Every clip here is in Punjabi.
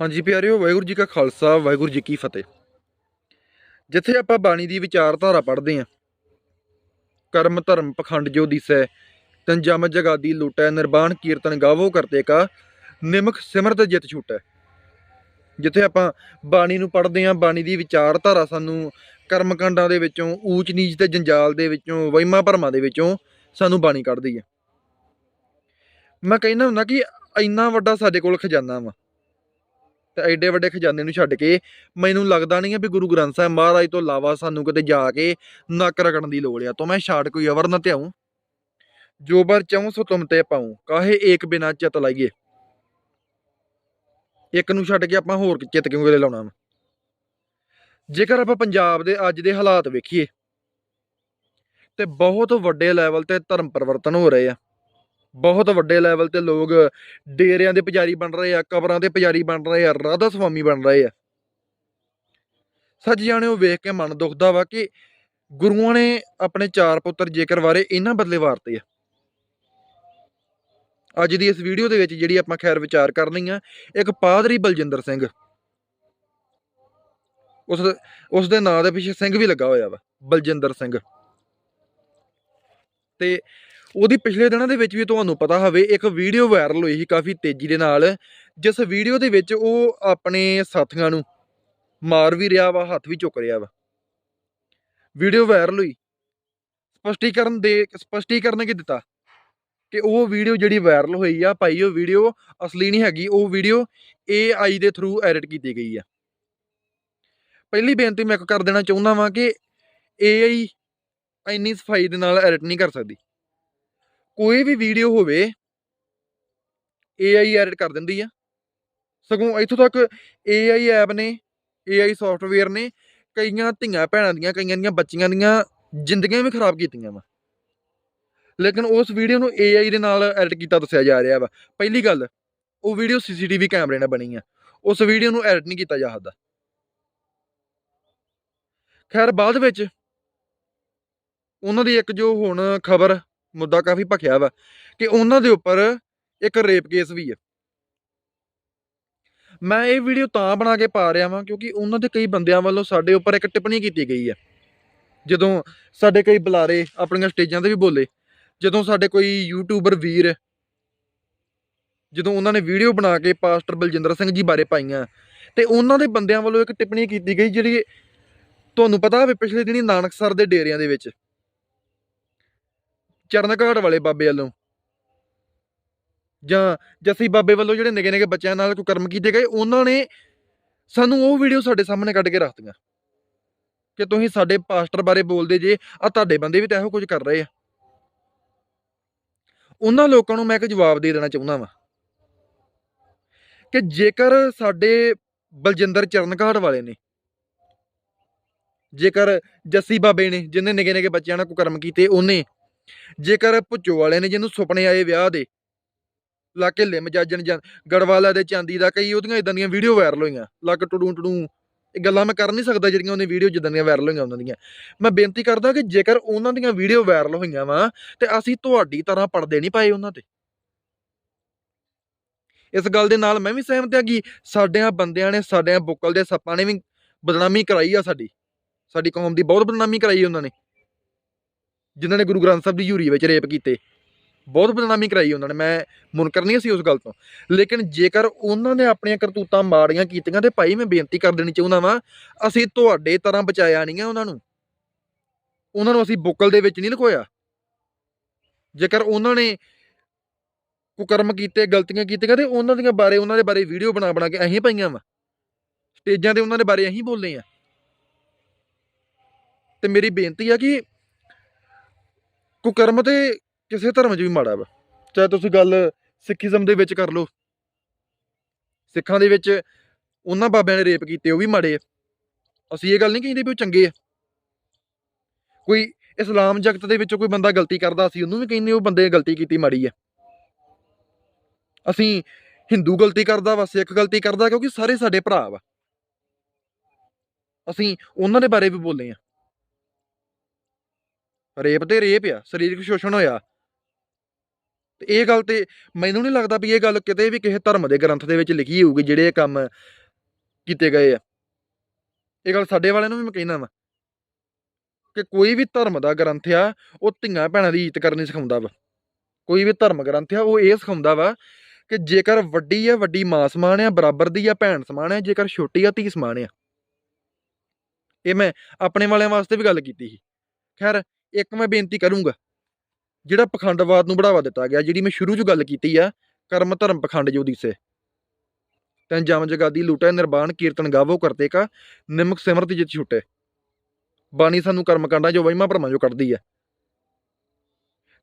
ਹਾਂਜੀ ਪਿਆਰਿਓ, ਵਾਹਿਗੁਰੂ ਜੀ ਕਾ ਖਾਲਸਾ, ਵਾਹਿਗੁਰੂ ਜੀ ਕੀ ਫਤਿਹ। ਜਿੱਥੇ ਆਪਾਂ ਬਾਣੀ ਦੀ ਵਿਚਾਰਧਾਰਾ ਪੜ੍ਹਦੇ ਆਂ ਕਰਮ, ਧਰਮ, ਪਖੰਡ ਜੋ ਦਿਸੈ, ਤਨ ਜਮ ਜਗਾਦੀ ਲੂਟੈ, ਨਿਰਬਾਣ ਕੀਰਤਨ ਗਾਵੋ ਕਰਤੇ ਕਾ, ਨਿਮਖ ਸਿਮਰਤ ਜਿਤ ਛੂਟੈ। ਜਿੱਥੇ ਆਪਾਂ ਬਾਣੀ ਨੂੰ ਪੜ੍ਹਦੇ ਆਂ ਬਾਣੀ ਦੀ ਵਿਚਾਰਧਾਰਾ ਸਾਨੂੰ ਕਰਮ ਕਰਮਕਾਂਡਾਂ ਦੇ ਵਿੱਚੋਂ, ਊਚ ਨੀਚ ਤੇ ਜੰਜਾਲ ਦੇ ਵਿੱਚੋਂ, ਵਹਿਮਾਂ ਭਰਮਾਂ ਦੇ ਵਿੱਚੋਂ ਸਾਨੂੰ ਬਾਣੀ ਕੱਢਦੀ ਹੈ। ਮੈਂ ਕਹਿੰਦਾ ਹੁੰਦਾ ਕਿ ਇੰਨਾ ਵੱਡਾ ਸਾਡੇ ਕੋਲ ਖਜ਼ਾਨਾ ਵਾ। ਤੇ ਐਡੇ ਵੱਡੇ ਖਜ਼ਾਨੇ ਨੂੰ ਛੱਡ ਕੇ ਮੈਨੂੰ ਲੱਗਦਾ ਨਹੀਂ ਹੈ ਵੀ ਗੁਰੂ ਗ੍ਰੰਥ ਸਾਹਿਬ ਮਹਾਰਾਜ ਤੋਂ ਇਲਾਵਾ ਸਾਨੂੰ ਕਿਤੇ ਜਾ ਕੇ ਨੱਕ ਰਗੜਨ ਦੀ ਲੋੜ ਆ। ਤੋਂ ਮੈਂ ਛਾੜ ਕੋਈ ਅਵਰ ਨਾ ਧਿਆਉ ਜੋ ਬਰ ਚਾਹੂੰ ਸੋ ਤੁਮ ਤੇ ਪਾਉ ਕਾਹੇ ਏਕ ਬਿਨਾ ਚਿਤ ਲਾਈਏ। ਇੱਕ ਨੂੰ ਛੱਡ ਕੇ ਆਪਾਂ ਹੋਰ ਚਿੱਤ ਕਿਉਂ ਗਲੇ ਲਾਉਣਾ ਵਾ? ਜੇਕਰ ਆਪਾਂ ਪੰਜਾਬ ਦੇ ਅੱਜ ਦੇ ਹਾਲਾਤ ਵੇਖੀਏ, ਤੇ ਬਹੁਤ ਵੱਡੇ ਲੈਵਲ ਤੇ ਧਰਮ ਪਰਿਵਰਤਨ ਹੋ ਰਹੇ ਆ। ਬਹੁਤ ਵੱਡੇ ਲੈਵਲ ਤੇ ਲੋਕ ਡੇਰਿਆਂ ਦੇ ਪੁਜਾਰੀ ਬਣ ਰਹੇ ਆ, ਕਬਰਾਂ ਦੇ ਪੁਜਾਰੀ ਬਣ ਰਹੇ ਆ, ਰਾਧਾ ਸੁਆਮੀ ਬਣ ਰਹੇ ਆ। ਸੱਚ ਜਾਣਿਓ, ਵੇਖ ਕੇ ਮਨ ਦੁਖਦਾ ਵਾ ਕਿ ਗੁਰੂਆਂ ਨੇ ਆਪਣੇ ਚਾਰ ਪੁੱਤਰ ਜੇਕਰ ਵਾਰੇ ਇਹਨਾਂ ਬਦਲੇ ਵਾਰਤੇ ਆ। ਅੱਜ ਦੀ ਇਸ ਵੀਡੀਓ ਦੇ ਵਿੱਚ ਜਿਹੜੀ ਆਪਾਂ ਖੈਰ ਵਿਚਾਰ ਕਰਨੀ ਆ, ਇੱਕ ਪਾਦਰੀ ਬਲਜਿੰਦਰ ਸਿੰਘ। ਉਸ ਉਸ ਦੇ ਨਾਂ ਦੇ ਪਿੱਛੇ ਸਿੰਘ ਵੀ ਲੱਗਾ ਹੋਇਆ ਵਾ, ਬਲਜਿੰਦਰ ਸਿੰਘ। ਤੇ ਉਹਦੀ ਪਿਛਲੇ ਦਿਨਾਂ ਦੇ ਵਿੱਚ ਵੀ ਤੁਹਾਨੂੰ ਪਤਾ ਹੋਵੇ, ਇੱਕ ਵੀਡੀਓ ਵਾਇਰਲ ਹੋਈ ਸੀ ਕਾਫੀ ਤੇਜ਼ੀ ਦੇ ਨਾਲ, ਜਿਸ ਵੀਡੀਓ ਦੇ ਵਿੱਚ ਉਹ ਆਪਣੇ ਸਾਥੀਆਂ ਨੂੰ ਮਾਰ ਵੀ ਰਿਹਾ ਵਾ, ਹੱਥ ਵੀ ਚੁੱਕ ਰਿਹਾ ਵਾ। ਵੀਡੀਓ ਵਾਇਰਲ ਹੋਈ। ਸਪਸ਼ਟੀਕਰਨ ਦੇ, ਸਪਸ਼ਟੀਕਰਨ ਕੀ ਦਿੱਤਾ? ਕਿ ਉਹ ਵੀਡੀਓ ਜਿਹੜੀ ਵਾਇਰਲ ਹੋਈ ਆ, ਭਾਈ ਉਹ ਵੀਡੀਓ ਅਸਲੀ ਨਹੀਂ ਹੈਗੀ, ਉਹ ਵੀਡੀਓ AI ਦੇ ਥਰੂ ਐਡਿਟ ਕੀਤੀ ਗਈ ਆ। ਪਹਿਲੀ ਬੇਨਤੀ ਮੈਂ ਇੱਕ ਕਰ ਦੇਣਾ ਚਾਹੁੰਦਾ ਵਾਂ ਕਿ AI ਇੰਨੀ ਸਫ਼ਾਈ ਦੇ ਨਾਲ ਐਡਿਟ ਨਹੀਂ ਕਰ ਸਕਦੀ। ਕੋਈ ਵੀ ਵੀਡੀਓ ਹੋਵੇ AI ਐਡਿਟ ਕਰ ਦਿੰਦੀ ਆ। ਸਗੋਂ ਇੱਥੋਂ ਤੱਕ AI ਐਪ ਨੇ AI ਸੌਫਟਵੇਅਰ ਨੇ, ਕਈਆਂ ਧੀਆਂ ਭੈਣਾਂ ਦੀਆਂ, ਕਈਆਂ ਦੀਆਂ ਬੱਚੀਆਂ ਦੀਆਂ ਜ਼ਿੰਦਗੀਆਂ ਵੀ ਖਰਾਬ ਕੀਤੀਆਂ ਵਾ। ਲੇਕਿਨ ਉਸ ਵੀਡੀਓ ਨੂੰ AI ਦੇ ਨਾਲ ਐਡਿਟ ਕੀਤਾ ਦੱਸਿਆ ਜਾ ਰਿਹਾ ਵਾ। ਪਹਿਲੀ ਗੱਲ, ਉਹ ਵੀਡੀਓ CCTV ਕੈਮਰੇ ਨਾਲ ਬਣੀ ਆ। ਉਸ ਵੀਡੀਓ ਨੂੰ ਐਡਿਟ ਨਹੀਂ ਕੀਤਾ ਜਾ ਸਕਦਾ। ਖੈਰ, ਬਾਅਦ ਵਿੱਚ ਉਹਨਾਂ ਦੀ ਇੱਕ ਜੋ ਹੁਣ ਖਬਰ ਮੁੱਦਾ ਕਾਫੀ ਭਖਿਆ ਵਾ ਕਿ ਉਹਨਾਂ ਦੇ ਉੱਪਰ ਇੱਕ ਰੇਪ ਕੇਸ ਵੀ ਹੈ ਮੈਂ ਇਹ ਵੀਡੀਓ ਤਾਂ ਬਣਾ ਕੇ ਪਾ ਰਿਹਾ ਵਾਂ ਕਿਉਂਕਿ ਉਹਨਾਂ ਦੇ ਕਈ ਬੰਦਿਆਂ ਵੱਲੋਂ ਸਾਡੇ ਉੱਪਰ ਇੱਕ ਟਿੱਪਣੀ ਕੀਤੀ ਗਈ ਹੈ ਜਦੋਂ ਸਾਡੇ ਕਈ ਬੁਲਾਰੇ ਆਪਣੀਆਂ ਸਟੇਜਾਂ ਤੇ ਵੀ ਬੋਲੇ, ਜਦੋਂ ਸਾਡੇ ਕੋਈ ਯੂਟਿਊਬਰ ਵੀਰ, ਜਦੋਂ ਉਹਨਾਂ ਨੇ ਵੀਡੀਓ ਬਣਾ ਕੇ ਪਾਸਟਰ ਬਲਜਿੰਦਰ ਸਿੰਘ ਜੀ ਬਾਰੇ ਪਾਈਆਂ, ਤੇ ਉਹਨਾਂ ਦੇ ਬੰਦਿਆਂ ਵੱਲੋਂ ਇੱਕ ਟਿੱਪਣੀ ਕੀਤੀ ਗਈ ਜਿਹੜੀ ਤੁਹਾਨੂੰ ਪਤਾ ਹੋਵੇ ਪਿਛਲੇ ਦਿਨੀ ਨਾਨਕਸਰ ਦੇ ਡੇਰਿਆਂ ਦੇ ਵਿੱਚ ਚਰਨ ਘਾਟ ਵਾਲੇ ਬਾਬੇ ਵੱਲੋਂ। ਜਾਂ ਜੱਸੀ ਬਾਬੇ ਵੱਲੋਂ ਜਿਹੜੇ ਨਿੱਕੇ ਨਿੱਕੇ ਬੱਚਿਆਂ ਨਾਲ ਕੋਈ ਕਰਮ ਕੀਤੇ ਗਏ, ਉਹਨਾਂ ਨੇ ਸਾਨੂੰ ਉਹ ਵੀਡੀਓ ਸਾਡੇ ਸਾਹਮਣੇ ਕੱਢ ਕੇ ਰੱਖਤੀਆਂ। ਕਿ ਤੁਸੀਂ ਸਾਡੇ ਪਾਸਟਰ ਬਾਰੇ ਬੋਲਦੇ ਜੇ ਆ ਤੁਹਾਡੇ ਬੰਦੇ ਵੀ ਤਾਂ ਇਹੋ ਕੁਝ ਕਰ ਰਹੇ ਆ। ਉਹਨਾਂ ਲੋਕਾਂ ਨੂੰ ਮੈਂ ਇੱਕ ਜਵਾਬ ਦੇ ਦੇਣਾ ਚਾਹੁੰਦਾ ਵਾਂ। ਕਿ ਜੇਕਰ ਸਾਡੇ ਬਲਜਿੰਦਰ ਚਰਨ ਘਾਟ ਵਾਲੇ ਨੇ, ਜੇਕਰ ਜੱਸੀ ਬਾਬੇ ਨੇ, ਜਿਹਨੇ ਨਿੱਕੇ ਨਿੱਕੇ ਬੱਚਿਆਂ ਨਾਲ ਕੁਕਰਮ ਕੀਤੇ, ਉਹਨੇ ਜੇਕਰ ਭੁੱਚੋ ਵਾਲੇ ਨੇ ਜਿਹਨੂੰ ਸੁਪਨੇ ਆਏ ਵਿਆਹ ਦੇ, ਲਾ ਕੇ ਲਿਮ ਜਾਜਣ ਜਾਂ ਗੜਵਾਲਾ ਦੇ ਚਾਂਦੀ ਦਾ, ਕਈ ਉਹਦੀਆਂ ਇਦਾਂ ਦੀਆਂ ਵੀਡੀਓ ਵਾਇਰਲ ਹੋਈਆਂ ਲੱਕ ਟੜੂ ਟੜੂ ਇਹ ਗੱਲਾਂ ਮੈਂ ਕਰ ਨਹੀਂ ਸਕਦਾ ਜਿਹੜੀਆਂ ਉਹਨੇ ਵੀਡੀਓ ਜਿੱਦਾਂ ਦੀਆਂ ਵਾਇਰਲ ਹੋਈਆਂ ਉਹਨਾਂ ਦੀਆਂ। ਮੈਂ ਬੇਨਤੀ ਕਰਦਾ ਕਿ ਜੇਕਰ ਉਹਨਾਂ ਦੀਆਂ ਵੀਡੀਓ ਵਾਇਰਲ ਹੋਈਆਂ ਵਾ, ਤੇ ਅਸੀਂ ਤੁਹਾਡੀ ਤਰ੍ਹਾਂ ਪੜਦੇ ਨਹੀਂ ਪਾਏ ਉਹਨਾਂ ਤੇ। ਇਸ ਗੱਲ ਦੇ ਨਾਲ ਮੈਂ ਵੀ ਸਹਿਮਤ ਹਾਂ ਕਿ ਸਾਡਿਆਂ ਬੰਦਿਆਂ ਨੇ ਸਾਡਿਆਂ ਬੁੱਕਲ ਦੇ ਸੱਪਾਂ ਨੇ ਵੀ ਬਦਨਾਮੀ ਕਰਾਈ ਆ ਸਾਡੀ। ਸਾਡੀ ਕੌਮ ਦੀ ਬਹੁਤ ਬਦਨਾਮੀ ਕਰਾਈ ਉਹਨਾਂ ਨੇ। ਜਿਨ੍ਹਾਂ ਨੇ ਗੁਰੂ ਗ੍ਰੰਥ ਸਾਹਿਬ ਦੀ ਯੂਰੀ ਵਿੱਚ ਰੇਪ ਕੀਤੇ। ਬਹੁਤ ਬਦਨਾਮੀ ਕਰਾਈ ਉਹਨਾਂ ਨੇ, ਮੈਂ ਮੁਨਕਰ ਨਹੀਂ ਸੀ ਉਸ ਗੱਲ ਤੋਂ। ਲੇਕਿਨ ਜੇਕਰ ਉਹਨਾਂ ਨੇ ਆਪਣੀਆਂ ਕਰਤੂਤਾਂ ਮਾੜੀਆਂ ਕੀਤੀਆਂ ਤੇ ਭਾਈ ਮੈਂ ਬੇਨਤੀ ਕਰ ਦੇਣੀ ਚਾਹੁੰਦਾ ਵਾਂ, ਅਸੀਂ ਤੁਹਾਡੇ ਤਰ੍ਹਾਂ ਬਚਾਇਆ ਨਹੀਂ ਆ ਉਹਨਾਂ ਨੂੰ। ਉਹਨਾਂ ਨੂੰ ਅਸੀਂ ਬੁੱਕਲ ਦੇ ਵਿੱਚ ਨਹੀਂ ਲੁਕੋਇਆ ਜੇਕਰ ਉਹਨਾਂ ਨੇ ਕੁਕਰਮ ਕੀਤੇ, ਗਲਤੀਆਂ ਕੀਤੀਆਂ ਤੇ ਉਹਨਾਂ ਦੀਆਂ ਬਾਰੇ, ਉਹਨਾਂ ਦੇ ਬਾਰੇ ਵੀਡੀਓ ਬਣਾ ਬਣਾ ਕੇ ਅਸੀਂ ਪਾਈਆਂ ਵਾ। ਸਟੇਜਾਂ ਤੇ ਉਹਨਾਂ ਦੇ ਬਾਰੇ ਅਸੀਂ ਬੋਲਦੇ ਆ। ਤੇ ਮੇਰੀ ਬੇਨਤੀ ਆ ਕਿ ਕੁਕਰਮ ਤੇ ਕਿਸੇ ਧਰਮ 'ਚ ਵੀ ਮਾੜਾ ਵਾ। ਚਾਹੇ ਤੁਸੀਂ ਗੱਲ ਸਿੱਖੀਜ਼ਮ ਦੇ ਵਿੱਚ ਕਰ ਲਓ। ਸਿੱਖਾਂ ਦੇ ਵਿੱਚ ਉਹਨਾਂ ਬਾਬਿਆਂ ਨੇ ਰੇਪ ਕੀਤੇ, ਉਹ ਵੀ ਮਾੜੇ ਆ। ਅਸੀਂ ਇਹ ਗੱਲ ਨਹੀਂ ਕਹਿੰਦੇ ਵੀ ਉਹ ਚੰਗੇ ਆ। ਕੋਈ ਇਸਲਾਮ ਜਗਤ ਦੇ ਵਿੱਚ ਕੋਈ ਬੰਦਾ ਗਲਤੀ ਕਰਦਾ, ਅਸੀਂ ਉਹਨੂੰ ਵੀ ਕਹਿੰਦੇ ਉਹ ਬੰਦੇ ਨੇ ਗਲਤੀ ਕੀਤੀ, ਮਾੜੀ ਆ। ਅਸੀਂ ਹਿੰਦੂ ਗਲਤੀ ਕਰਦਾ ਵਾ, ਸਿੱਖ ਗਲਤੀ ਕਰਦਾ, ਕਿਉਂਕਿ ਸਾਰੇ ਸਾਡੇ ਭਰਾ ਵਾ। ਅਸੀਂ ਉਹਨਾਂ ਦੇ ਬਾਰੇ ਵੀ ਬੋਲੇ ਆ। ਰੇਪ ਤੇ ਰੇਪ ਆ, ਸਰੀਰਕ ਸ਼ੋਸ਼ਣ ਹੋਇਆ। ਤੇ ਇਹ ਗੱਲ ਤੇ ਮੈਨੂੰ ਨਹੀਂ ਲੱਗਦਾ ਵੀ ਇਹ ਗੱਲ ਕਿਤੇ ਵੀ ਕਿਸੇ ਧਰਮ ਦੇ ਗ੍ਰੰਥ ਦੇ ਵਿੱਚ ਲਿਖੀ ਹੋਊਗੀ ਜਿਹੜੇ ਇਹ ਕੰਮ ਕੀਤੇ ਗਏ ਆ। ਇਹ ਗੱਲ ਸਾਡੇ ਵਾਲਿਆਂ ਨੂੰ ਵੀ ਮੈਂ ਕਹਿਣਾ ਵਾ ਕਿ ਕੋਈ ਵੀ ਧਰਮ ਦਾ ਗ੍ਰੰਥ ਆ, ਉਹ ਧੀਆਂ ਭੈਣਾਂ ਦੀ ਇੱਜ਼ਤ ਕਰਨੀ ਸਿਖਾਉਂਦਾ ਵਾ। ਕੋਈ ਵੀ ਧਰਮ ਗ੍ਰੰਥ ਆ, ਉਹ ਇਹ ਸਿਖਾਉਂਦਾ ਵਾ ਕਿ ਜੇਕਰ ਵੱਡੀ ਆ, ਵੱਡੀ ਮਾਂ ਸਮਾਨ ਆ, ਬਰਾਬਰ ਦੀ ਆ, ਭੈਣ ਸਮਾਨ ਆ, ਜੇਕਰ ਛੋਟੀ ਆ, ਧੀ ਸਮਾਨ ਆ। ਇਹ ਮੈਂ ਆਪਣੇ ਵਾਲਿਆਂ ਵਾਸਤੇ ਵੀ ਗੱਲ ਕੀਤੀ ਸੀ। ਖੈਰ ਇੱਕ ਮੈਂ ਬੇਨਤੀ ਕਰੂੰਗਾ, ਜਿਹੜਾ ਪਖੰਡਵਾਦ ਨੂੰ ਬੜਾਵਾ ਦਿੱਤਾ ਗਿਆ, ਜਿਹੜੀ ਮੈਂ ਸ਼ੁਰੂ 'ਚ ਗੱਲ ਕੀਤੀ ਆ, ਕਰਮ ਧਰਮ ਪਖੰਡ ਜੋ ਦਿਸੇ। ਤੈਂ ਜਮ ਜਗਾਦੀ ਲੂਟੈ, ਨਿਰਬਾਣ, ਕੀਰਤਨ ਗਾਵੋ, ਕਰਤੇ ਕਾ, ਨਿਮਕ ਸਿਮਰਤ ਜਿਤ ਛੁਟੇ। ਬਾਣੀ ਸਾਨੂੰ ਕਰਮ ਕਾਂਡਾਂ ਜੋ ਵਹਿਮਾਂ ਭਰਮਾਂ ਜੋ ਕੱਢਦੀ ਆ।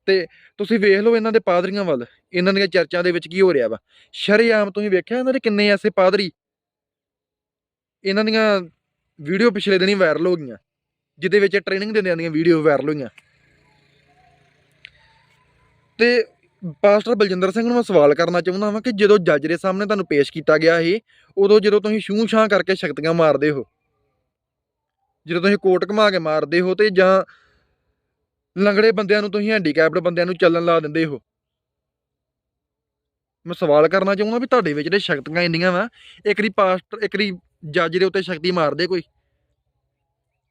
ਤੇ ਤੁਸੀਂ ਵੇਖ ਲਓ ਇਹਨਾਂ ਦੇ ਪਾਦਰੀਆਂ ਵੱਲ, ਇਹਨਾਂ ਦੀਆਂ ਚਰਚਾਂ ਦੇ ਵਿੱਚ ਕੀ ਹੋ ਰਿਹਾ ਵਾ। ਸ਼ਰੇਆਮ ਤੁਸੀਂ ਵੇਖਿਆ ਇਹਨਾਂ ਦੇ ਕਿੰਨੇ ਐਸੇ ਪਾਦਰੀ? ਇਹਨਾਂ ਦੀਆਂ ਵੀਡੀਓ ਪਿਛਲੇ ਦਿਨੀ ਵਾਇਰਲ ਹੋ ਗਈਆਂ। ਜਿਹਦੇ ਵਿੱਚ ਟ੍ਰੇਨਿੰਗ ਦਿੰਦਿਆਂ ਦੀਆਂ ਵੀਡੀਓ ਵਾਇਰਲ ਹੋਈਆਂ। ਤੇ ਪਾਸਟਰ ਬਲਜਿੰਦਰ ਸਿੰਘ ਨੂੰ ਮੈਂ ਸਵਾਲ ਕਰਨਾ ਚਾਹੁੰਦਾ ਹਾਂ ਕਿ ਜਦੋਂ ਜੱਜ ਦੇ ਸਾਹਮਣੇ ਤੁਹਾਨੂੰ ਪੇਸ਼ ਕੀਤਾ ਗਿਆ ਇਹ ਉਦੋਂ ਜਦੋਂ ਤੁਸੀਂ ਛੂੰ ਛਾਂ ਕਰਕੇ ਸ਼ਕਤੀਆਂ ਮਾਰਦੇ ਹੋ? ਜਦੋਂ ਤੁਸੀਂ ਕੋਟ ਘੁਮਾ ਕੇ ਮਾਰਦੇ ਹੋ ਤੇ ਜਾਂ ਲੰਗੜੇ ਬੰਦਿਆਂ ਨੂੰ ਤੁਸੀਂ ਹੈਂਡੀਕੈਪਡ ਬੰਦਿਆਂ ਨੂੰ ਚੱਲਣ ਲਾ ਦਿੰਦੇ ਹੋ? ਮੈਂ ਸਵਾਲ ਕਰਨਾ ਚਾਹੁੰਦਾ ਵੀ ਤੁਹਾਡੇ ਵਿੱਚ ਜਿਹੜੇ ਸ਼ਕਤੀਆਂ ਇੰਨੀਆਂ ਵਾ, ਇੱਕ ਰੀ ਪਾਸਟਰ ਇੱਕ ਜੱਜ ਦੇ ਉੱਤੇ ਸ਼ਕਤੀ ਮਾਰਦੇ ਕੋਈ?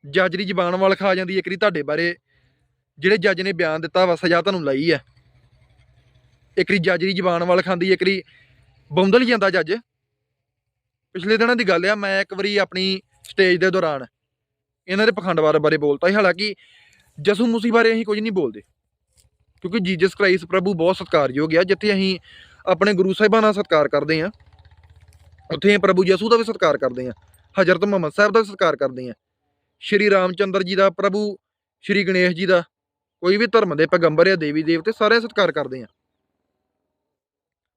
ਜੱਜ ਦੀ ਜ਼ਬਾਨ ਵਾਲ ਖਾ ਜਾਂਦੀ ਇੱਕ ਰੀ ਤੁਹਾਡੇ ਬਾਰੇ ਜਿਹੜੇ ਜੱਜ ਨੇ ਬਿਆਨ ਦਿੱਤਾ ਵਾ, ਸਜ਼ਾ ਤੁਹਾਨੂੰ ਲਈ ਹੈ। ਇੱਕ ਰੀ ਜੱਜ ਦੀ ਜ਼ਬਾਨ ਵਾਲ ਖਾਂਦੀ ਇੱਕ ਰੀ ਬੌਂਦਲ ਜਾਂਦਾ ਜੱਜ। ਪਿਛਲੇ ਦਿਨਾਂ ਦੀ ਗੱਲ ਆ, ਮੈਂ ਇੱਕ ਵਾਰੀ ਆਪਣੀ ਸਟੇਜ ਦੇ ਦੌਰਾਨ ਇਹਨਾਂ ਦੇ ਪਖੰਡਵਾਦ ਬਾਰੇ ਬੋਲਤਾ ਸੀ। ਹਾਲਾਂਕਿ ਜਸੂ ਮੂਸੀ ਬਾਰੇ ਅਸੀਂ ਕੁਝ ਨਹੀਂ ਬੋਲਦੇ, ਕਿਉਂਕਿ ਜੀਸਸ ਕ੍ਰਾਈਸਟ ਪ੍ਰਭੂ ਬਹੁਤ ਸਤਿਕਾਰਯੋਗ ਆ, ਜਿੱਥੇ ਅਸੀਂ ਆਪਣੇ ਗੁਰੂ ਸਾਹਿਬਾਂ ਦਾ ਸਤਿਕਾਰ ਕਰਦੇ ਆ ਉੱਥੇ ਅਸੀਂ ਪ੍ਰਭੂ ਯਸੂ ਦਾ ਵੀ ਸਤਿਕਾਰ ਕਰਦੇ ਆ ਹਜ਼ਰਤ ਮੁਹੰਮਦ ਸਾਹਿਬ ਦਾ ਵੀ ਸਤਿਕਾਰ ਕਰਦੇ ਆ ਸ਼੍ਰੀ ਰਾਮਚੰਦਰ ਜੀ ਦਾ, ਪ੍ਰਭੂ ਸ਼੍ਰੀ ਗਣੇਸ਼ ਜੀ ਦਾ, ਕੋਈ ਵੀ ਧਰਮ ਦੇ ਪੈਗੰਬਰ ਆ ਦੇਵੀ ਦੇਵਤੇ ਸਾਰੇ ਸਤਿਕਾਰ ਕਰਦੇ ਆ।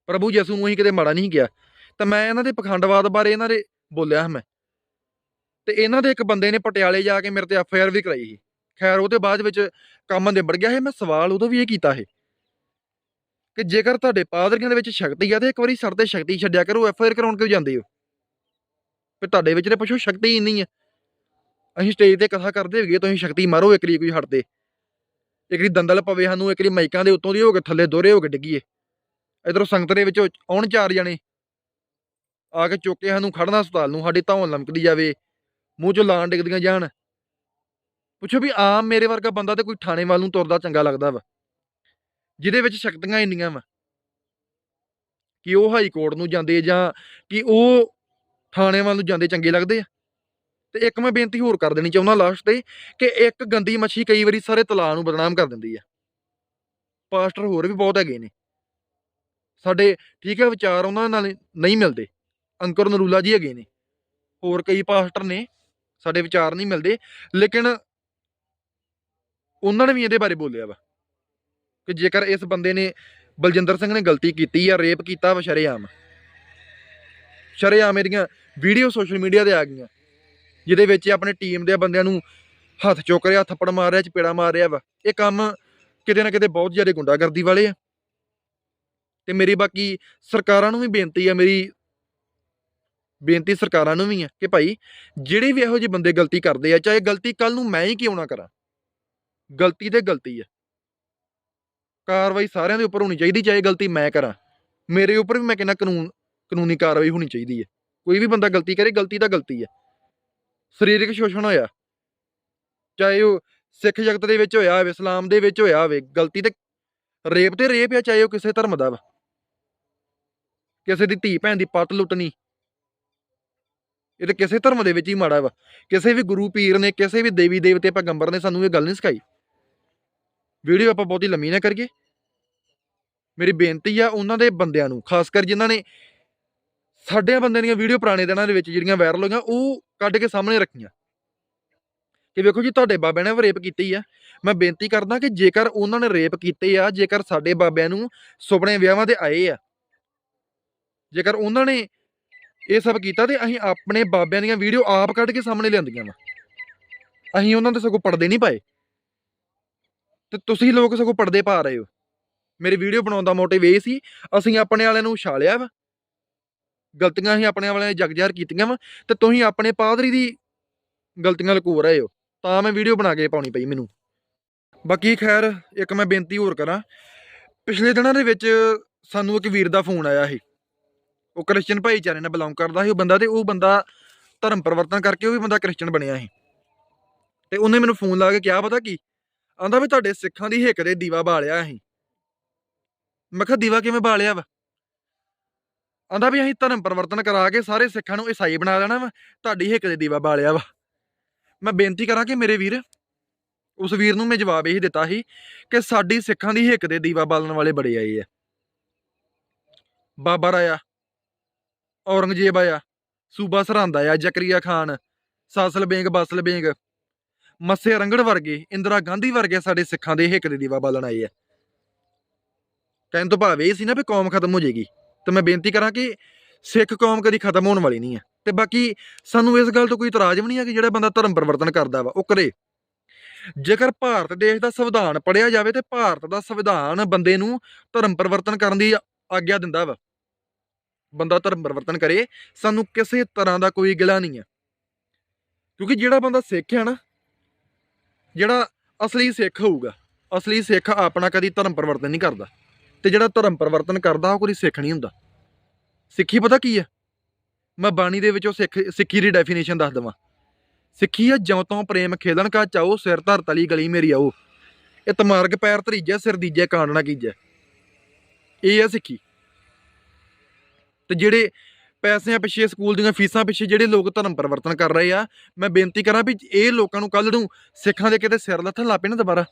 ਪ੍ਰਭੂ ਯਸੂ ਨੂੰ ਹੀ ਕਿਤੇ ਮਾੜਾ ਨਹੀਂ ਗਿਆ ਤਾਂ ਮੈਂ ਇਹਨਾਂ ਦੇ ਪਖੰਡਵਾਦ ਬਾਰੇ ਇਹਨਾਂ ਦੇ ਬੋਲਿਆ ਮੈਂ। ਤੇ ਇਹਨਾਂ ਦੇ ਇੱਕ ਬੰਦੇ ਨੇ ਪਟਿਆਲੇ ਜਾ ਕੇ ਮੇਰੇ ਤੇ ਐਫ ਆਈ ਆਰ ਵੀ ਕਰਾਈ ਸੀ। ਖੈਰ, ਉਹਦੇ ਬਾਅਦ ਵਿੱਚ ਕੰਮ ਨਿਬੜ ਗਿਆ ਹੈ ਮੈਂ ਸਵਾਲ ਉਦੋਂ ਵੀ ਇਹ ਕੀਤਾ ਹੈ ਕਿ ਜੇਕਰ ਤੁਹਾਡੇ ਪਾਦਰੀਆਂ ਦੇ ਵਿੱਚ ਸ਼ਕਤੀ ਆ ਤੇ ਇੱਕ ਵਾਰੀ ਸਰ ਤੇ ਸ਼ਕਤੀ ਛੱਡਿਆ ਕਰੋ, ਐਫ ਆਈ ਆਰ ਕਰਾਉਣ ਕਿਉਂ ਜਾਂਦੇ ਹੋ? ਫਿਰ ਤੁਹਾਡੇ ਵਿੱਚ ਤੇ ਪੁੱਛੋ ਸ਼ਕਤੀ ਹੀ ਨਹੀਂ ਹੈ ਅਸੀਂ ਸਟੇਜ ਤੇ ਕਥਾ ਕਰਦੇ ਹੋਈਏ ਤੁਸੀਂ ਸ਼ਕਤੀ ਮਾਰੋ ਇੱਕ ਲਈ ਕੋਈ ਹਟਦੇ ਇੱਕ ਲਈ ਦੰਦਲ ਪਵੇ ਸਾਨੂੰ, ਇੱਕ ਲਈ ਮਾਈਕਾਂ ਦੇ ਉੱਤੋਂ ਦੀ ਹੋ ਕੇ ਥੱਲੇ ਦੋਰੇ ਹੋ ਕੇ ਡਿੱਗੀਏ। ਇਧਰੋਂ ਸੰਗਤ ਦੇ ਵਿੱਚੋਂ ਆਉਣ ਚਾਰ ਜਣੇ। ਆ ਕੇ ਚੁੱਕ ਕੇ ਸਾਨੂੰ ਖੜਨਾ ਹਸਪਤਾਲ ਨੂੰ, ਸਾਡੀ ਧੌਣ ਲਮਕਦੀ ਜਾਵੇ, ਮੂੰਹ ਚੋਂ ਲਾਂ ਡਿੱਗਦੀਆਂ ਜਾਣ। ਪੁੱਛੋ ਵੀ ਆਮ ਮੇਰੇ ਵਰਗਾ ਬੰਦਾ ਤੇ ਕੋਈ ਥਾਣੇ ਵੱਲ ਨੂੰ ਤੁਰਦਾ ਚੰਗਾ ਲੱਗਦਾ ਵਾ। ਜਿਹਦੇ ਵਿੱਚ ਸ਼ਕਤੀਆਂ ਇੰਨੀਆਂ ਵਾ ਕਿ ਉਹ ਹਾਈ ਕੋਰਟ ਨੂੰ ਜਾਂਦੇ ਜਾਂ ਕਿ ਉਹ ਥਾਣੇ ਵੱਲ ਨੂੰ ਜਾਂਦੇ ਚੰਗੇ ਲੱਗਦੇ ਆ। ਤੇ ਇੱਕ ਮੈਂ ਬੇਨਤੀ ਹੋਰ ਕਰ ਦੇਣੀ ਚਾਹੁੰਦਾ ਲਾਸਟ ਤੇ ਕਿ ਇੱਕ ਗੰਦੀ ਮੱਛੀ ਕਈ ਵਾਰੀ ਸਾਰੇ ਤਲਾਅ ਨੂੰ ਬਦਨਾਮ ਕਰ ਦਿੰਦੀ ਆ। ਪਾਸਟਰ ਹੋਰ ਵੀ ਬਹੁਤ ਹੈਗੇ ਨੇ। ਸਾਡੇ ਠੀਕ ਹੈ ਵਿਚਾਰ ਉਹਨਾਂ ਨਾਲ ਨਹੀਂ ਮਿਲਦੇ। ਅੰਕੁਰ ਨਰੂਲਾ ਜੀ ਹੈਗੇ ਨੇ। ਹੋਰ ਕਈ ਪਾਸਟਰ ਨੇ, ਸਾਡੇ ਵਿਚਾਰ ਨਹੀਂ ਮਿਲਦੇ। ਲੇਕਿਨ ਉਹਨਾਂ ਨੇ ਵੀ ਇਹਦੇ ਬਾਰੇ ਬੋਲਿਆ ਵਾ ਕਿ ਜੇਕਰ ਇਸ ਬੰਦੇ ਨੇ ਬਲਜਿੰਦਰ ਸਿੰਘ ਨੇ ਗਲਤੀ ਕੀਤੀ ਆ ਰੇਪ ਕੀਤਾ ਵਾ ਸ਼ਰੇਆਮ। ਸ਼ਰੇਆਮ ਇਹਦੀਆਂ ਵੀਡੀਓ ਸੋਸ਼ਲ ਮੀਡੀਆ ਤੇ ਆ ਗਈਆਂ। ਜਿਹਦੇ ਵਿੱਚ ਆਪਣੇ ਟੀਮ ਦੇ ਬੰਦਿਆਂ ਨੂੰ ਹੱਥ ਚੁੱਕ ਰਿਹਾ, ਥੱਪੜ ਮਾਰ ਰਿਹਾ, ਚਪੇੜਾ ਮਾਰ ਰਿਹਾ ਵਾ। ਇਹ ਕੰਮ ਕਿਤੇ ਨਾ ਕਿਤੇ ਬਹੁਤ ਜ਼ਿਆਦਾ ਗੁੰਡਾਗਰਦੀ ਵਾਲੇ ਆ। ਤੇ ਮੇਰੀ ਬਾਕੀ ਸਰਕਾਰਾਂ ਨੂੰ ਵੀ ਬੇਨਤੀ ਆ, ਮੇਰੀ ਬੇਨਤੀ ਸਰਕਾਰਾਂ ਨੂੰ ਵੀ ਆ ਕਿ ਭਾਈ ਜਿਹੜੇ ਵੀ ਇਹੋ ਜਿਹੇ ਬੰਦੇ ਗਲਤੀ ਕਰਦੇ ਆ, ਚਾਹੇ ਗਲਤੀ ਕੱਲ ਨੂੰ ਮੈਂ ਹੀ ਕਿਉਂ ਨਾ ਕਰਾਂ, ਗਲਤੀ ਤੇ ਗਲਤੀ ਆ। ਕਾਰਵਾਈ ਸਾਰਿਆਂ ਦੇ ਉੱਪਰ ਹੋਣੀ ਚਾਹੀਦੀ, ਚਾਹੇ ਗਲਤੀ ਮੈਂ ਕਰਾਂ। ਮੇਰੇ ਉੱਪਰ ਵੀ ਮੈਂ ਕਹਿੰਦਾ ਕਾਨੂੰਨ, ਕਾਨੂੰਨੀ ਕਾਰਵਾਈ ਹੋਣੀ ਚਾਹੀਦੀ ਹੈ ਕੋਈ ਵੀ ਬੰਦਾ ਗਲਤੀ ਕਰੇ, ਗਲਤੀ ਤਾਂ ਗਲਤੀ ਹੈ ਸਰੀਰਕ ਸ਼ੋਸ਼ਣ ਹੋਇਆ। ਚਾਹੇ ਉਹ ਸਿੱਖ ਜਗਤ ਦੇ ਵਿੱਚ ਹੋਇਆ ਹੋਵੇ, ਇਸਲਾਮ ਦੇ ਵਿੱਚ ਹੋਇਆ ਹੋਵੇ, ਗਲਤੀ ਤੇ ਰੇਪ ਤੇ ਰੇਪ ਆ, ਚਾਹੇ ਉਹ ਕਿਸੇ ਧਰਮ ਦਾ ਵਾ। ਕਿਸੇ ਦੀ ਧੀ ਭੈਣ ਦੀ ਪੱਟ ਲੁੱਟਣੀ। ਇਹ ਤੇ ਕਿਸੇ ਧਰਮ ਦੇ ਵਿੱਚ ਹੀ ਮਾੜਾ ਵਾ। ਕਿਸੇ ਵੀ ਗੁਰੂ ਪੀਰ ਨੇ, ਕਿਸੇ ਵੀ ਦੇਵੀ ਦੇਵਤੇ ਪੈਗੰਬਰ ਨੇ ਸਾਨੂੰ ਇਹ ਗੱਲ ਨਹੀਂ ਸਿਖਾਈ। ਵੀਡੀਓ ਆਪਾਂ ਬਹੁਤੀ ਲੰਮੀ ਨਾ ਕਰੀਏ। ਮੇਰੀ ਬੇਨਤੀ ਆ ਉਹਨਾਂ ਦੇ ਬੰਦਿਆਂ ਨੂੰ, ਖਾਸ ਕਰ ਜਿਨ੍ਹਾਂ ਨੇ ਸਾਡੇ ਬੰਦਿਆਂ ਦੀਆਂ ਵੀਡੀਓ ਪੁਰਾਣੇ ਦਿਨਾਂ ਦੇ ਵਿੱਚ ਜਿਹੜੀਆਂ ਵਾਇਰਲ ਹੋਈਆਂ, ਉਹ ਕੱਢ ਕੇ ਸਾਹਮਣੇ ਰੱਖੀਆਂ। ਕਿ ਵੇਖੋ ਜੀ ਤੁਹਾਡੇ ਬਾਬਿਆਂ ਨੇ ਰੇਪ ਕੀਤੀ ਆ। ਮੈਂ ਬੇਨਤੀ ਕਰਦਾ ਕਿ ਜੇਕਰ ਉਹਨਾਂ ਨੇ ਰੇਪ ਕੀਤੇ ਆ, ਜੇਕਰ ਸਾਡੇ ਬਾਬਿਆਂ ਨੂੰ ਸੁਪਨੇ ਵਿਆਹਾਂ ਤੇ ਆਏ ਆ, ਜੇਕਰ ਉਹਨਾਂ ਨੇ ਇਹ ਸਭ ਕੀਤਾ ਤੇ ਅਸੀਂ ਆਪਣੇ ਬਾਬਿਆਂ ਦੀਆਂ ਵੀਡੀਓ ਆਪ ਕੱਢ ਕੇ ਸਾਹਮਣੇ ਲਿਆਂਦੀਆਂ ਵਾ। ਅਸੀਂ ਉਹਨਾਂ ਦੇ ਸਗੋਂ ਪੜਦੇ ਨਹੀਂ ਪਾਏ। ਤੇ ਤੁਸੀਂ ਲੋਕ ਸਗੋਂ ਪਰਦੇ ਪਾ ਰਹੇ ਹੋ। ਮੇਰੀ ਵੀਡੀਓ ਬਣਾਉਣ ਦਾ ਮੋਟਿਵ ਇਹ ਸੀ, ਅਸੀਂ ਆਪਣੇ ਵਾਲਿਆਂ ਨੂੰ ਉਛਾਲਿਆ ਵਾ। ਗਲਤੀਆਂ ਅਸੀਂ ਆਪਣੇ ਵਾਲਿਆਂ ਨੇ ਜਗ ਕੀਤੀਆਂ ਵਾ, ਤੇ ਤੁਸੀਂ ਆਪਣੇ ਪਾਦਰੀ ਦੀ ਗਲਤੀਆਂ ਲੁਕੋ ਰਹੇ ਹੋ, ਤਾਂ ਮੈਂ ਵੀਡੀਓ ਬਣਾ ਕੇ ਪਾਉਣੀ ਪਈ ਮੈਨੂੰ। ਬਾਕੀ ਖੈਰ, ਇੱਕ ਮੈਂ ਬੇਨਤੀ ਹੋਰ ਕਰਾਂ, ਪਿਛਲੇ ਦਿਨਾਂ ਦੇ ਵਿੱਚ ਸਾਨੂੰ ਇੱਕ ਵੀਰ ਦਾ ਫੋਨ ਆਇਆ ਸੀ। ਉਹ ਕ੍ਰਿਸਚੀਅਨ ਭਾਈਚਾਰੇ ਨਾਲ ਬਿਲੋਂਗ ਕਰਦਾ ਸੀ, ਉਹ ਬੰਦਾ ਤੇ ਉਹ ਬੰਦਾ ਧਰਮ ਪਰਿਵਰਤਨ ਕਰਕੇ ਉਹ ਵੀ ਬੰਦਾ ਕ੍ਰਿਸਚੀਅਨ ਬਣਿਆ ਸੀ। ਤੇ ਉਹਨੇ ਮੈਨੂੰ ਫੋਨ ਲਾ ਕੇ ਕਿਹਾ, ਪਤਾ ਕੀ? ਆਂਦਾ ਵੀ ਤੁਹਾਡੇ ਸਿੱਖਾਂ ਦੀ ਹਿੱਕ ਦੇ ਦੀਵਾ ਬਾਲਿਆ ਅਸੀਂ। ਮੈਂ ਕਿਹਾ, ਦੀਵਾ ਕਿਵੇਂ ਬਾਲਿਆ ਵਾ? ਆਂਦਾ ਵੀ ਅਸੀਂ ਧਰਮ ਪਰਿਵਰਤਨ ਕਰਾ ਕੇ ਸਾਰੇ ਸਿੱਖਾਂ ਨੂੰ ਈਸਾਈ ਬਣਾ ਦੇਣਾ ਵਾ, ਤੁਹਾਡੀ ਹਿੱਕ ਦੇ ਦੀਵਾ ਬਾਲਿਆ ਵਾ। ਮੈਂ ਬੇਨਤੀ ਕਰਾਂ ਕਿ ਮੇਰੇ ਵੀਰ, ਉਸ ਵੀਰ ਨੂੰ ਮੈਂ ਜਵਾਬ ਇਹ ਦਿੱਤਾ ਸੀ ਕਿ ਸਾਡੀ ਸਿੱਖਾਂ ਦੀ ਹਿੱਕ ਦੇ ਦੀਵਾ ਬਾਲਣ ਵਾਲੇ ਬੜੇ ਆਏ ਆ। ਬਾਬਰ ਆਇਆ ਔਰੰਗਜ਼ੇਬ ਆਇਆ, ਸੂਬਾ ਸਰਹੰਦ ਆਇਆ, ਜ਼ਕਰੀਆ ਖਾਨ, ਸਾਸਲ ਬੇਗ, ਬਸਲ ਬੇਗ, ਮੱਸੇ ਰੰਗੜ ਵਰਗੇ, ਇੰਦਰਾ ਗਾਂਧੀ ਵਰਗੇ ਸਾਡੇ ਸਿੱਖਾਂ ਦੇ ਹਿੱਕ ਦੇ ਦੀਵਾ ਬਾਲਣ ਆਏ ਆ। ਕਹਿਣ ਤੋਂ ਭਾਵ ਇਹ ਸੀ ਨਾ ਵੀ ਕੌਮ ਖਤਮ ਹੋ ਜਾਏਗੀ। ਤੇ ਮੈਂ ਬੇਨਤੀ ਕਰਾਂ ਕਿ ਸਿੱਖ ਕੌਮ ਕਦੀ ਖਤਮ ਹੋਣ ਵਾਲੀ ਨਹੀਂ ਹੈ। ਤੇ ਬਾਕੀ ਸਾਨੂੰ ਇਸ ਗੱਲ ਤੋਂ ਕੋਈ ਇਤਰਾਜ਼ ਵੀ ਨਹੀਂ ਹੈ ਕਿ ਜਿਹੜਾ ਬੰਦਾ ਧਰਮ ਪਰਿਵਰਤਨ ਕਰਦਾ ਵਾ, ਉਹ ਕਰੇ। ਜੇਕਰ ਭਾਰਤ ਦੇਸ਼ ਦਾ ਸੰਵਿਧਾਨ ਪੜਿਆ ਜਾਵੇ ਤੇ ਭਾਰਤ ਦਾ ਸੰਵਿਧਾਨ ਬੰਦੇ ਨੂੰ ਧਰਮ ਪਰਿਵਰਤਨ ਕਰਨ ਦੀ ਆਗਿਆ ਦਿੰਦਾ ਵਾ। ਬੰਦਾ ਧਰਮ ਪਰਿਵਰਤਨ ਕਰੇ, ਸਾਨੂੰ ਕਿਸੇ ਤਰ੍ਹਾਂ ਦਾ ਕੋਈ ਗਿਲਾ ਨਹੀਂ ਹੈ। ਕਿਉਂਕਿ ਜਿਹੜਾ ਬੰਦਾ ਸਿੱਖ ਹੈ ਨਾ, ਜਿਹੜਾ ਅਸਲੀ ਸਿੱਖ ਹੋਊਗਾ, ਅਸਲੀ ਸਿੱਖ ਆਪਣਾ ਕਦੀ ਧਰਮ ਪਰਿਵਰਤਨ ਨਹੀਂ ਕਰਦਾ। ਤੇ ਜਿਹੜਾ ਧਰਮ ਪਰਿਵਰਤਨ ਕਰਦਾ, ਉਹ ਕੋਈ ਸਿੱਖ ਨਹੀਂ ਹੁੰਦਾ। ਸਿੱਖੀ ਪਤਾ ਕੀ ਹੈ? ਮੈਂ ਬਾਣੀ ਦੇ ਵਿੱਚੋਂ ਸਿੱਖ, ਸਿੱਖੀ ਦੀ ਡੈਫੀਨੇਸ਼ਨ ਦੱਸ ਦਵਾਂ। ਸਿੱਖੀ ਹੈ, ਜਿਉ ਤੋਂ ਪ੍ਰੇਮ ਖੇਲਣ ਕਾ ਚਾਓ, ਸਿਰ ਧਰ ਤਲੀ ਗਲੀ ਮੇਰੀ ਆਓ। ਇਹ ਤਮਾਰਗ ਪੈਰ ਧਰੀਜੈ, ਸਿਰ ਦੀਜੈ ਕਾਂਡ ਨਾ ਕੀਜੈ। ਇਹ ਹੈ ਸਿੱਖੀ। ਤੇ ਜਿਹੜੇ ਪੈਸਿਆਂ ਪਿੱਛੇ, ਸਕੂਲ ਦੀਆਂ ਫੀਸਾਂ ਪਿੱਛੇ ਜਿਹੜੇ ਲੋਕ ਧਰਮ ਪਰਿਵਰਤਨ ਕਰ ਰਹੇ ਆ, ਮੈਂ ਬੇਨਤੀ ਕਰਾਂ ਵੀ ਇਹ ਲੋਕਾਂ ਨੂੰ ਕੱਲ ਨੂੰ ਸਿੱਖਾਂ ਦੇ ਕਿਤੇ ਸਿਰ ਲੱਥਣ ਲੱਪੇ ਨਾ ਦੁਬਾਰਾ,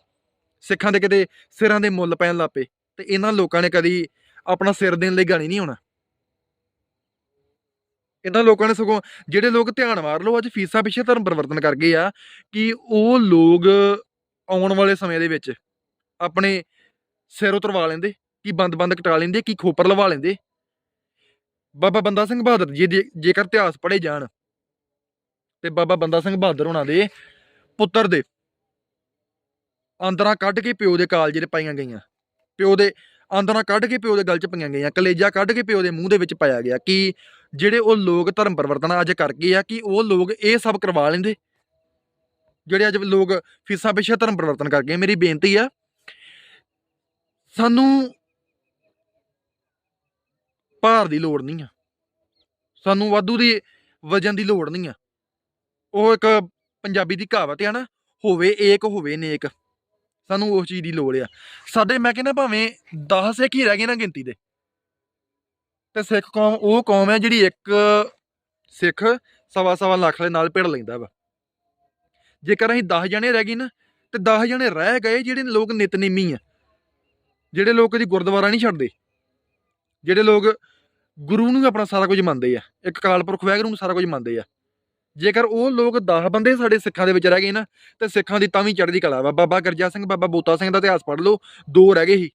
ਸਿੱਖਾਂ ਦੇ ਕਿਤੇ ਸਿਰਾਂ ਦੇ ਮੁੱਲ ਪੈਣ ਲੱਪੇ ਤੇ ਇਹਨਾਂ ਲੋਕਾਂ ਨੇ ਕਦੀ ਆਪਣਾ ਸਿਰ ਦੇਣ ਲਈ ਗਾਣੀ ਨਹੀਂ ਹੋਣਾ ਇਹਨਾਂ ਲੋਕਾਂ ਨੇ ਸਗੋਂ ਜਿਹੜੇ ਲੋਕ ਧਿਆਨ ਮਾਰ ਲਓ, ਅੱਜ ਫੀਸਾਂ ਪਿੱਛੇ ਧਰਮ ਪਰਿਵਰਤਨ ਕਰ ਗਏ ਆ ਕਿ ਉਹ ਲੋਕ ਆਉਣ ਵਾਲੇ ਸਮੇਂ ਦੇ ਵਿੱਚ ਆਪਣੇ ਸਿਰ ਉਤਰਵਾ ਲੈਂਦੇ, ਕੀ ਬੰਦ-ਬੰਦ ਕਟਾ ਲੈਂਦੇ, ਕੀ ਖੋਪਰ ਲਵਾ ਲੈਂਦੇ। ਬਾਬਾ ਬੰਦਾ ਸਿੰਘ ਬਹਾਦਰ ਜੀ ਦੇ ਜੇਕਰ ਇਤਿਹਾਸ ਪੜ੍ਹੇ ਜਾਣ ਤੇ ਬਾਬਾ ਬੰਦਾ ਸਿੰਘ ਬਹਾਦਰ ਉਹਨਾਂ ਦੇ ਪੁੱਤਰ ਦੇ ਅੰਦਰਾਂ ਕੱਢ ਕੇ ਪਿਓ ਦੇ ਕਾਲਜੇ ਤੇ ਪਾਈਆਂ ਗਈਆਂ। ਪਿਓ ਦੇ ਆਂਦਰਾਂ ਕੱਢ ਕੇ ਪਿਓ ਦੇ ਗਲ 'ਚ ਪਈਆਂ ਗਈਆਂ, ਕਲੇਜਾ ਕੱਢ ਕੇ ਪਿਓ ਦੇ ਮੂੰਹ ਦੇ ਵਿੱਚ ਪਾਇਆ ਗਿਆ ਕਿ ਜਿਹੜੇ ਉਹ ਲੋਕ ਧਰਮ ਪਰਿਵਰਤਨ ਅੱਜ ਕਰ ਗਏ ਆ, ਕਿ ਉਹ ਲੋਕ ਇਹ ਸਭ ਕਰਵਾ ਲੈਂਦੇ। ਜਿਹੜੇ ਅੱਜ ਲੋਕ ਫੀਸਾਂ ਪਿੱਛੇ ਧਰਮ ਪਰਿਵਰਤਨ ਕਰ ਗਏ, ਮੇਰੀ ਬੇਨਤੀ ਆ, ਸਾਨੂੰ ਭਾਰ ਦੀ ਲੋੜ ਨਹੀਂ ਆ। ਸਾਨੂੰ ਵਾਧੂ ਦੀ ਵਜਨ ਦੀ ਲੋੜ ਨਹੀਂ ਆ। ਉਹ ਇੱਕ ਪੰਜਾਬੀ ਦੀ ਕਹਾਵਤ ਆ ਨਾ, ਹੋਵੇ ਏਕ, ਹੋਵੇ ਨੇਕ। ਸਾਨੂੰ ਉਸ ਚੀਜ਼ ਦੀ ਲੋੜ ਆ। ਸਾਡੇ ਮੈਂ ਕਹਿੰਦਾ ਭਾਵੇਂ 10 ਸਿੱਖ ਹੀ ਰਹਿ ਗਏ ਨਾ ਗਿਣਤੀ ਦੇ। ਤੇ ਸਿੱਖ ਕੌਮ, ਉਹ ਕੌਮ ਹੈ ਜਿਹੜੀ ਇੱਕ ਸਿੱਖ ਸਵਾ ਸਵਾ ਲੱਖ ਦੇ ਨਾਲ ਭਿੜ ਲੈਂਦਾ ਵਾ। ਜੇਕਰ ਅਸੀਂ 10 ਜਣੇ ਰਹਿ ਗਏ ਨਾ, ਤੇ 10 ਜਣੇ ਰਹਿ ਗਏ ਜਿਹੜੇ ਲੋਕ ਨਿਤਨੇਮੀ ਆ। ਜਿਹੜੇ ਲੋਕ ਕਦੀ ਗੁਰਦੁਆਰਾ ਨਹੀਂ ਛੱਡਦੇ। ਜਿਹੜੇ ਲੋਕ ਗੁਰੂ ਨੂੰ ਆਪਣਾ ਸਾਰਾ ਕੁਝ ਮੰਨਦੇ ਆ। ਇੱਕ ਅਕਾਲ ਪੁਰਖ, ਵਾਹਿਗੁਰੂ ਨੂੰ ਸਾਰਾ ਕੁਝ ਮੰਨਦੇ ਆ। ਜੇਕਰ ਉਹ ਲੋਕ 10 ਬੰਦੇ ਸਾਡੇ ਸਿੱਖਾਂ ਦੇ ਵਿੱਚ ਰਹਿ ਗਏ ਨਾ, ਤੇ ਸਿੱਖਾਂ ਦੀ ਤਾਂ ਵੀ ਚੜ੍ਹਦੀ ਕਲਾ ਵਾ। ਬਾਬਾ ਗਰਜਾ ਸਿੰਘ, ਬਾਬਾ ਬੋਤਾ ਸਿੰਘ ਦਾ ਇਤਿਹਾਸ ਪੜ੍ਹ ਲਓ, ਦੋ ਰਹਿ ਗਏ ਸੀ।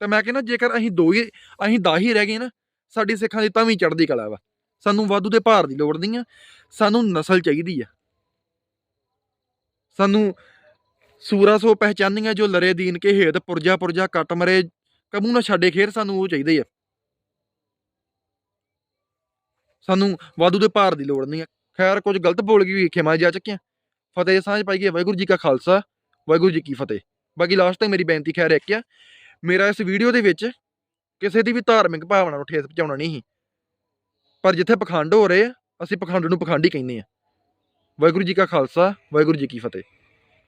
ਤੇ ਮੈਂ ਕਹਿੰਦਾ, ਜੇਕਰ ਅਸੀਂ ਦੋ ਹੀ, ਅਸੀਂ 10 ਹੀ ਰਹਿ ਗਏ ਨਾ, ਸਾਡੀ ਸਿੱਖਾਂ ਦੀ ਤਾਂ ਵੀ ਚੜ੍ਹਦੀ ਕਲਾ ਵਾ। ਸਾਨੂੰ ਵਾਧੂ ਦੇ ਭਾਰ ਦੀ ਲੋੜ ਨਹੀਂ ਆ, ਸਾਨੂੰ ਨਸਲ ਚਾਹੀਦੀ ਆ। ਸਾਨੂੰ ਸੂਰਾ ਸੋ ਪਹਿਚਾਨੀਆਂ ਜੋ ਲਰੇ ਦੀਨ ਕੇ ਹੇਤ ਪੁਰਜਾ ਪੁਰਜਾ ਕੱਟ ਮਰੇ, ਕਬੂ ਨਾ ਛੱਡੇ ਖੇਰ ਸਾਨੂੰ ਉਹ ਚਾਹੀਦੇ ਆ। ਸਾਨੂੰ ਵਾਧੂ ਦੇ ਭਾਰ ਦੀ ਲੋੜ ਨਹੀਂ ਹੈ। ਖੈਰ, ਕੁਝ ਗਲਤ ਬੋਲ ਗਈ ਖਿਮਾ ਜਾ ਚੱਕਿਆ ਫਤਿਹ ਸਾਂਝ ਪਾਈ ਗਈ ਵਾਹਿਗੁਰੂ ਜੀ ਕਾ ਖਾਲਸਾ, ਵਾਹਿਗੁਰੂ ਜੀ ਕੀ ਫਤਿਹ। ਬਾਕੀ ਲਾਸਟ ਤੱਕ ਮੇਰੀ ਬੇਨਤੀ ਖੈਰ ਇੱਕ ਆ, ਮੇਰਾ ਇਸ ਵੀਡੀਓ ਦੇ ਵਿੱਚ ਕਿਸੇ ਦੀ ਵੀ ਧਾਰਮਿਕ ਭਾਵਨਾ ਨੂੰ ਠੇਸ ਪਹੁੰਚਾਉਣਾ ਨਹੀਂ ਸੀ। ਪਰ ਜਿੱਥੇ ਪਖੰਡ ਹੋ ਰਹੇ ਆ, ਅਸੀਂ ਪਖੰਡ ਨੂੰ ਪਖੰਡ ਹੀ ਕਹਿੰਦੇ ਆ। ਵਾਹਿਗੁਰੂ ਜੀ ਕਾ ਖਾਲਸਾ, ਵਾਹਿਗੁਰੂ ਜੀ ਕੀ ਫਤਿਹ।